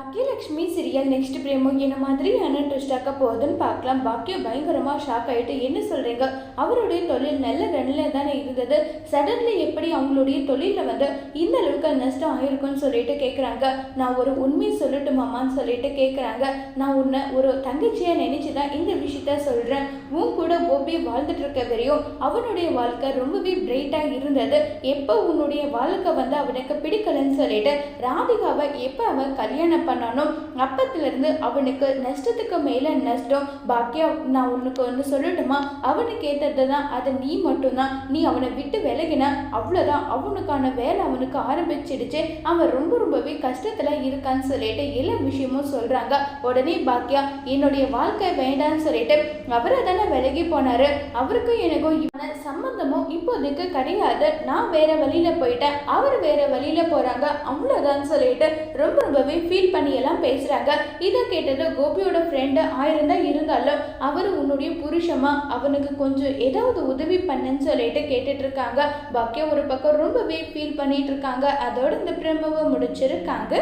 Bhagyalakshmi serial next பிரேமோ என்ன மாதிரியான ட்விஸ்டாக்க போகுதுன்னு பார்க்கலாம். பாக்கியம் பயங்கரமா ஷாக் ஆகிட்டு என்ன சொல்றீங்க? அவருடைய தொழில் நல்ல ரன்னில் தானே இருந்தது. சடன்லி எப்படி அவங்களுடைய தொழிலில் வந்து இந்த அளவுக்கு நஷ்டம் ஆயிருக்கும்னு சொல்லிட்டு கேட்குறாங்க நான் ஒரு உண்மையை சொல்லட்டுமாமான்னு சொல்லிட்டு கேட்குறாங்க நான் உன்னை ஒரு தங்கச்சியை நினைச்சு தான் இந்த விஷயத்த சொல்கிறேன் உன் கூட கோபி வாழ்ந்துட்டு இருக்க வரையும் அவனுடைய வாழ்க்கை ரொம்பவே பிரைட்டாக இருந்தது. எப்போ உன்னுடைய வாழ்க்கை வந்து அவனுக்கு பிடிக்கலன்னு சொல்லிட்டு ராதிகாவை எப்போ அவன் கல்யாணம் பண்ணானோ அப்பத்திலிருந்து அவனுக்கு நஷ்டத்துக்கு மேலே நஷ்டம். பாக்கியா நான் உனக்கு ஒன்று சொல்லட்டுமா? அவனுக்கு ஏற்றது தான் அது நீ மட்டும்தான். நீ அவனை விட்டு விலகின அவ்வளோதான் அவனுக்கான வேலை அவனுக்கு ஆரம்பிச்சிடுச்சு. அவன் ரொம்ப ரொம்பவே கஷ்டத்தில் இருக்கான்னு சொல்லிட்டு எல்லா விஷயமும் சொல்கிறாங்க உடனே பாக்கியா என்னுடைய வாழ்க்கை வேண்டான்னு சொல்லிட்டு அவரை தானே விலகி போனாரு. அவருக்கும் எனக்கும் இவன சம்பந்தமும் இப்போதைக்கு கிடையாது. நான் வேற வழியில போயிட்டேன். அவர் வேற வழியில போறாங்க. அவ்வளோதான் சொல்லிட்டு ரொம்ப ரொம்பவே ஃபீல் பண்ணி எல்லாம் பேசுறாங்க. இதை கேட்டது கோபியோட ஃப்ரெண்டு ஆயிருந்தா இருந்தாலும் அவர் உன்னுடைய புருஷமா அவனுக்கு கொஞ்சம் ஏதாவது உதவி பண்ணுன்னு சொல்லிட்டு கேட்டுட்டு இருக்காங்க. பாக்கியா ஒரு பக்கம் ரொம்பவே ஃபீல் பண்ணிட்டு இருக்காங்க. அதோட இந்த பிரம்மவை முடிச்சிருக்காங்க.